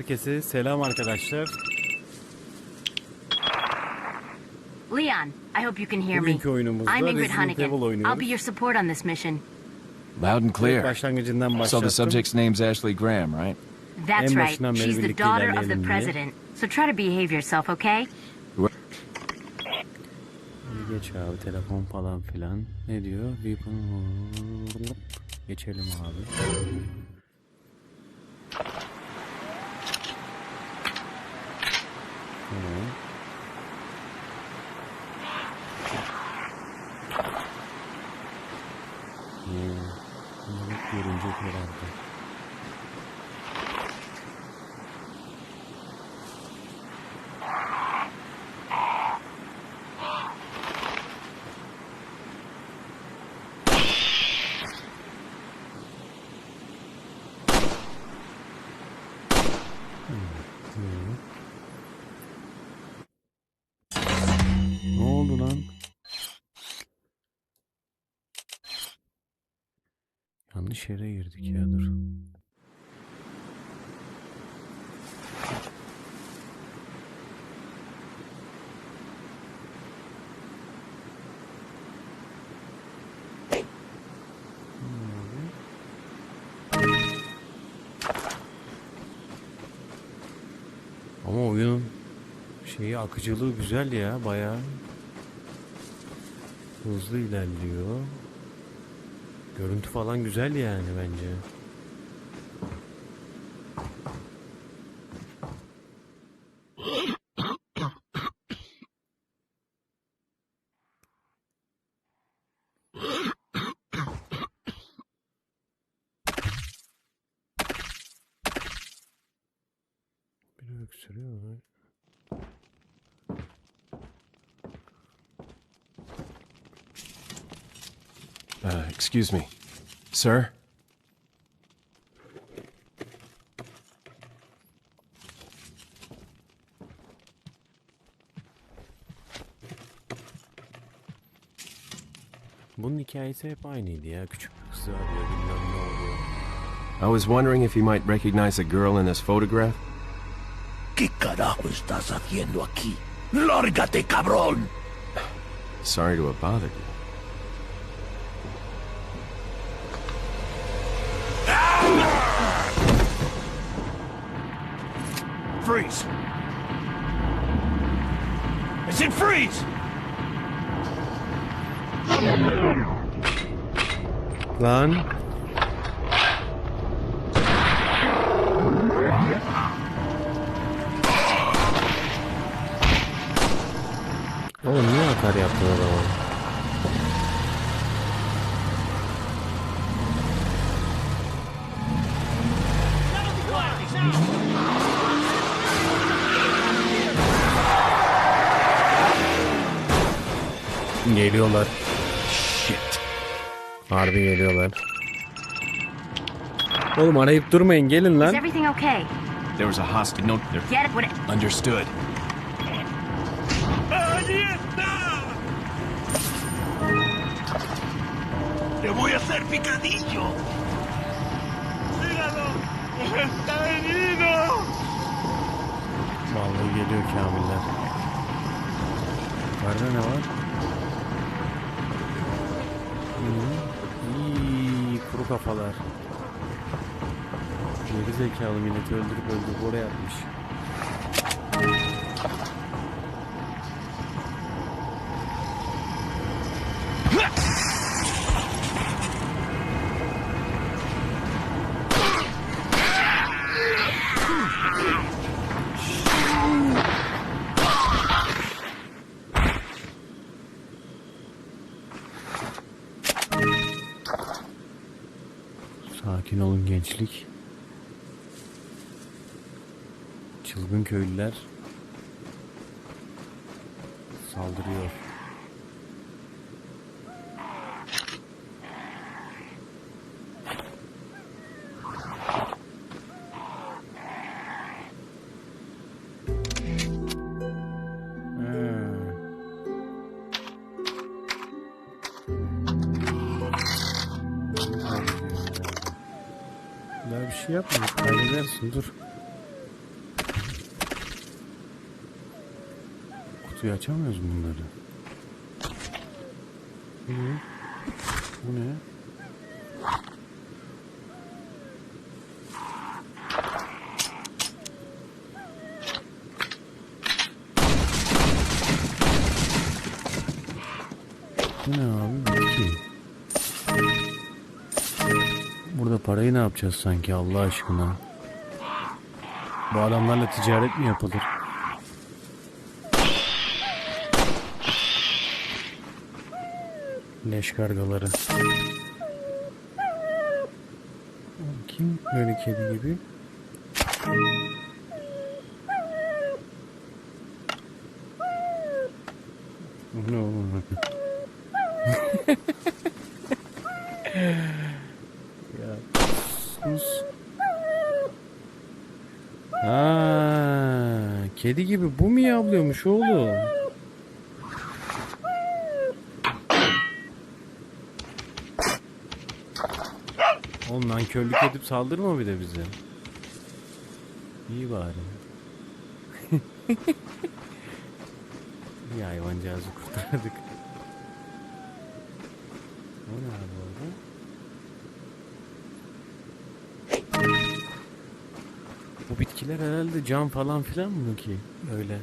Herkese selam arkadaşlar. Leon, I hope you can hear me. Bugünkü oyunumuzda I'm Ingrid Resident. Evil oynuyoruz. I'll be your support on this mission. Loud and clear. Başlangıcından So başlattım. the subject's name's Ashley Graham, right? That's En right. başından beri She's the birlikte daughter of the ilerleyelim diye. president. So try to behave yourself, okay? Geç abi telefon falan filan. Ne diyor? Geçelim abi. Tamam. Hmm. Bunları görünecek herhalde. Yanlış yere girdik ya dur. Ama oyunun şeyi akıcılığı güzel ya bayağı hızlı ilerliyor. Görüntü falan güzel yani bence. Excuse me. Sir? Bunun hikayesi hep aynıydı ya. Küçük bir kızı arıyor bilmem ne oluyor. I was wondering if you might recognize a girl in this photograph. ¿Qué carajo estás haciendo aquí? ¡Lárgate, cabrón! Sorry to have bothered you. Lan. Oğlum niye atar yaptın adama? Geliyorlar. Harbi geliyorlar. Oğlum arayıp durmayın gelin Is lan. everything okay? There was a hostage. No, there. Get it? What? Understood. ¡Allí está! ¡Te voy a hacer picadillo! ¡Míralo! ¡Está herido! Vallahi geliyor Kamiller. Yukarıda ne var? Kuru kafalar. Geri zekalı milleti öldürüp öldürüp oraya atmış. Gençlik. Çılgın köylüler saldırıyor. şey yapma. Kaybedersin dur. Kutuyu açamıyoruz bunları. Bu ne? Bu ne? Bu ne abi? Parayı ne yapacağız sanki Allah aşkına? Bu adamlarla ticaret mi yapılır? Leş kargaları. Kim böyle kedi gibi? Bu ne oğlum? ya sus. Kedi gibi bu mu yavlıyormuş oğlum? Oğlum nankörlük edip saldırma bir de bize. İyi bari. İyi hayvancağızı kurtardık. O ne abi orada? Bu bitkiler herhalde cam falan filan mı ki? Öyle.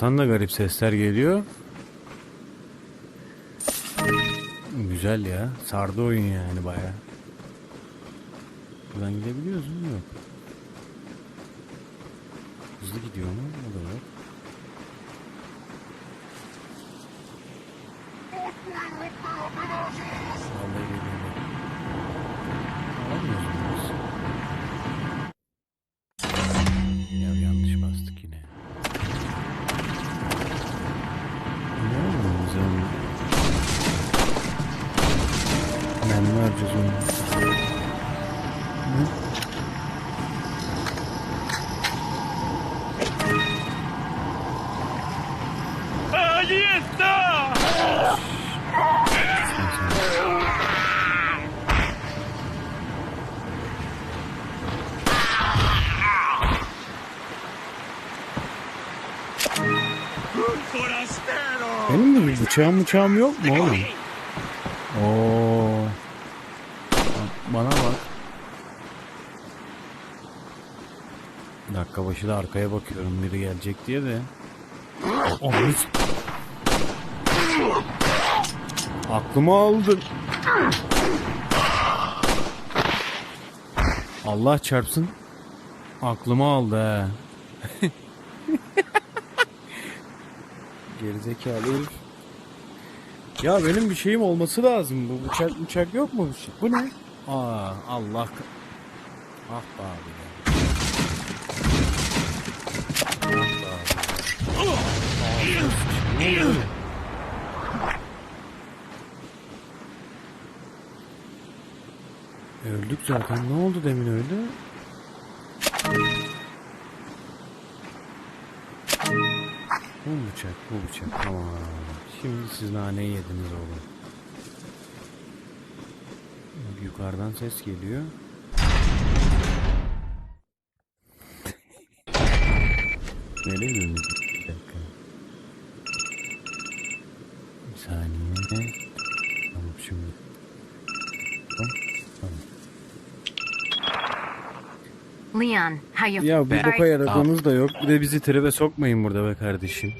Etraftan da garip sesler geliyor. Güzel ya. Sardı oyun yani baya. Buradan gidebiliyoruz mu? Yok. Hızlı gidiyor mu? O da yok. Vallahi geliyor. Alamıyoruz bıçağım bıçağım yok mu oğlum? Oo. Bak, Bana bak. Dakika başı da arkaya bakıyorum biri gelecek diye de. Onu Aklımı aldın. Allah çarpsın. Aklımı aldı he. Gerizekalı herif. Ya benim bir şeyim olması lazım. Bu bıçak bıçak yok mu? bir şey? Bu ne? Aa Allah. Ah be abi oluyor? Öldük zaten. Ne oldu demin öyle? Bıçak, bu bıçak. Tamam. Şimdi siz naneyi yediniz oğlum. Yukarıdan ses geliyor. Nereye döndük? Bir dakika. Bir saniye. Tamam şimdi. Tamam. Leon, how you Ya Sorry. boka yaradığınız da yok. Bir de bizi tribe sokmayın burada be kardeşim.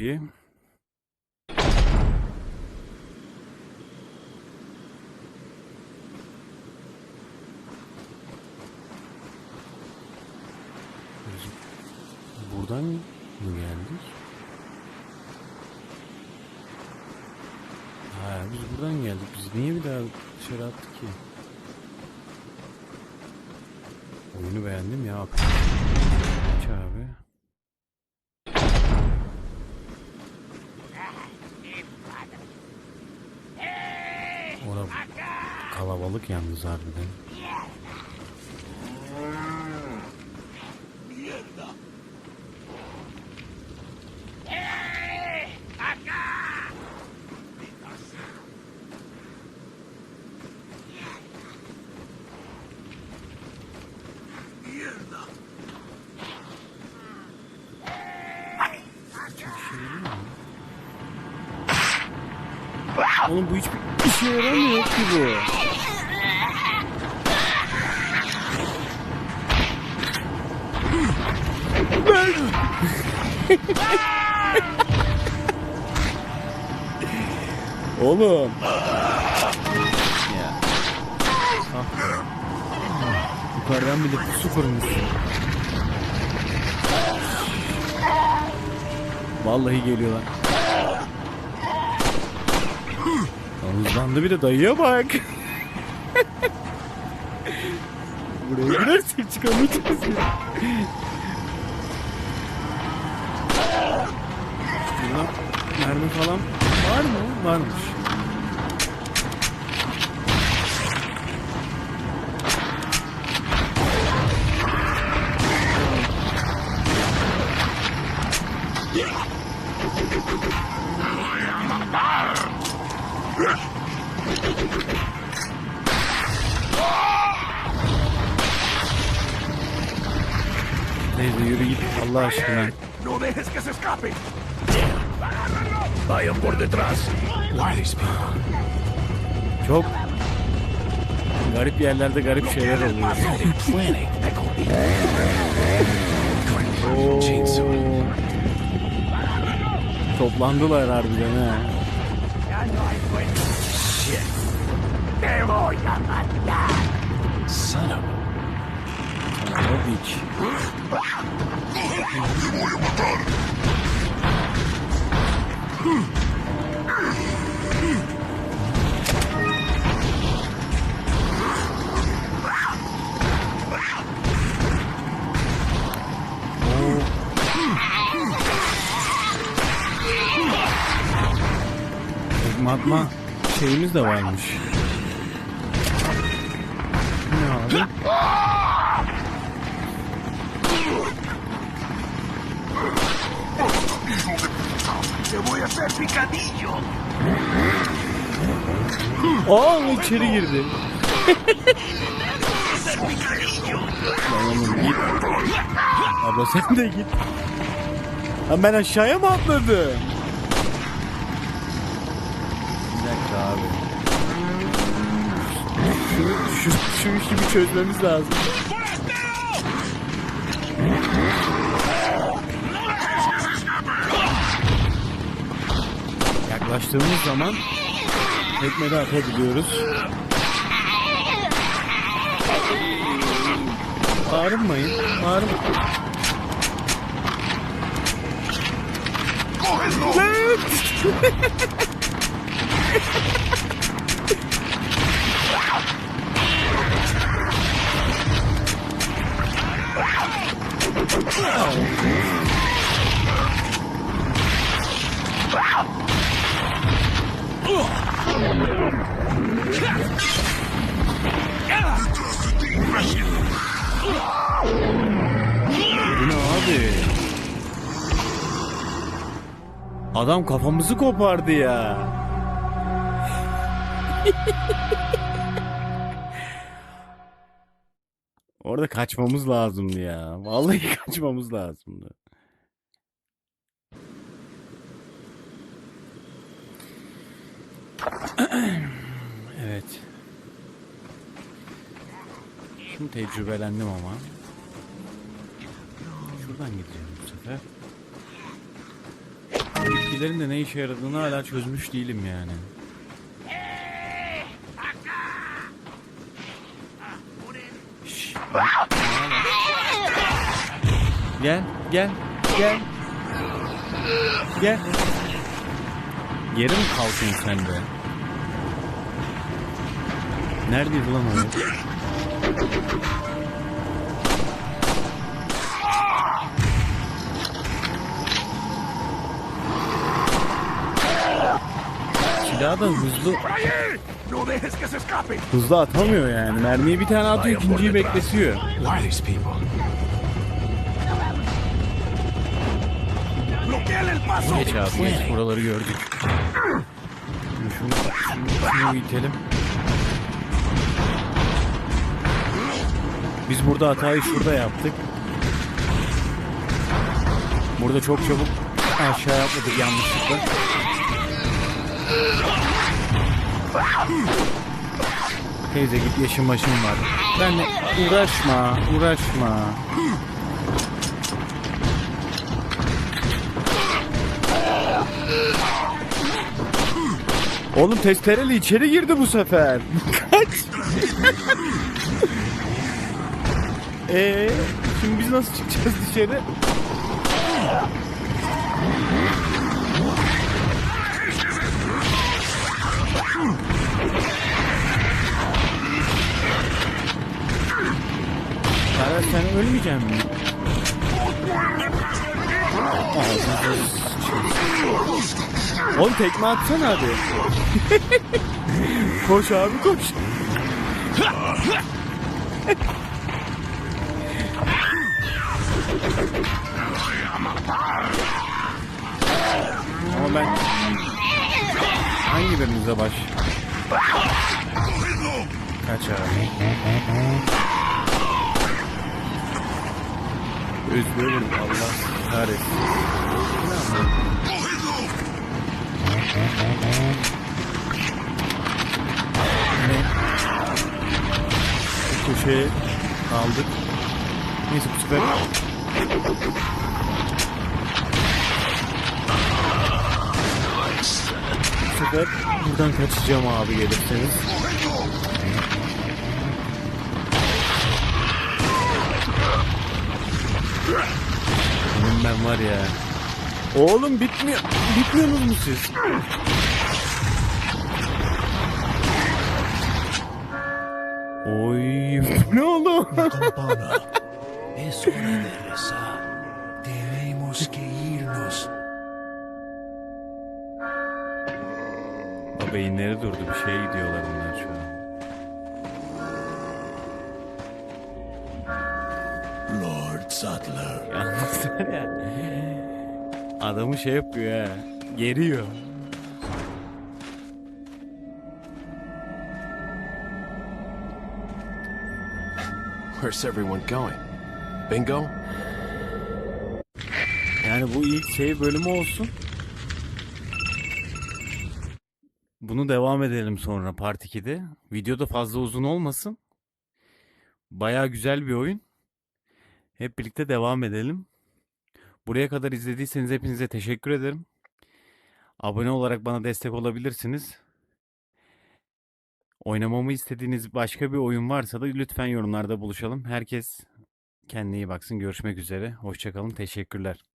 Kapıyı. buradan mı geldik? Ha biz buradan geldik. Biz niye bir daha dışarı attık ki? Oyunu beğendim ya. Aç abi. Kalabalık yalnız harbiden. Oğlum bu hiçbir işe yaramıyor ki bu. Oğlum. Ya. Yukarıdan bile su kurmuşsun. Vallahi geliyorlar. Hızlandı bir de dayıya bak. Buraya girersek çıkamayacağız ya. Burada mermi falan var mı? Varmış. Allah aşkına. ¡No dejes que se escape! Vayan por detrás. Çok garip yerlerde garip şeyler oluyor. Oo. Toplandılar harbiden ha. ¡Te voy a matar! Son of Tabii ki. Magma şeyimiz de varmış. Ne abi? ¡Te voy a hacer picadillo! Aa içeri girdi. Oğlum git. Abla sen de git. Lan ben aşağıya mı atladım? Bir dakika abi. Şu, şu, şu işi bir çözmemiz lazım. Yaklaştığımız zaman tekmede atabiliyoruz. Bağırmayın. Bağırın. Bu ne? Adam kafamızı kopardı ya. Orada kaçmamız lazımdı ya. Vallahi kaçmamız lazımdı. evet. Şimdi tecrübelendim ama. Şuradan gideceğim bu sefer. Bitkilerin de ne işe yaradığını hala çözmüş değilim yani. Gel, gel, Gel. Gel. Geri mi kalkın sen de? Neredeydi lan o? Silahı da hızlı hızlı atamıyor yani. Mermiyi bir tane atıyor, ikinciyi bekletiyor. Are these people? Geç abi geç buraları gördük. Şunu, şunu, itelim. Biz burada hatayı şurada yaptık. Burada çok çabuk aşağı atladık yanlışlıkla. Teyze git yaşın başın var. Benle uğraşma, uğraşma. Oğlum testereli içeri girdi bu sefer. Kaç. Eee şimdi biz nasıl çıkacağız dışarı? Ferhat sen ölmeyeceksin mi? Sıçayım. Oğlum tekme atsana hadi. koş abi koş. Ama ben hangi birinize baş? Kaç abi? Üzgünüm Allah kahretsin. Bu köşeye aldık. Neyse bu sefer Bu sefer buradan kaçacağım abi gelirseniz. Benim ben var ya. Oğlum bitmiyor. Bitmiyorsunuz mu siz? Oy ne oldu? Campana. Es hora de rezar. Tenemos que irnos. Beyinleri durdu bir şeye gidiyorlar bunlar şu an. Lord Sattler. Yalnız var ya. Adamı şey yapıyor ha. Geriyor. Where's everyone going? Bingo? Yani bu ilk şey bölümü olsun. Bunu devam edelim sonra Part 2'de. Video da fazla uzun olmasın. Baya güzel bir oyun. Hep birlikte devam edelim. Buraya kadar izlediyseniz hepinize teşekkür ederim. Abone olarak bana destek olabilirsiniz. Oynamamı istediğiniz başka bir oyun varsa da lütfen yorumlarda buluşalım. Herkes kendine iyi baksın. Görüşmek üzere. Hoşçakalın. Teşekkürler.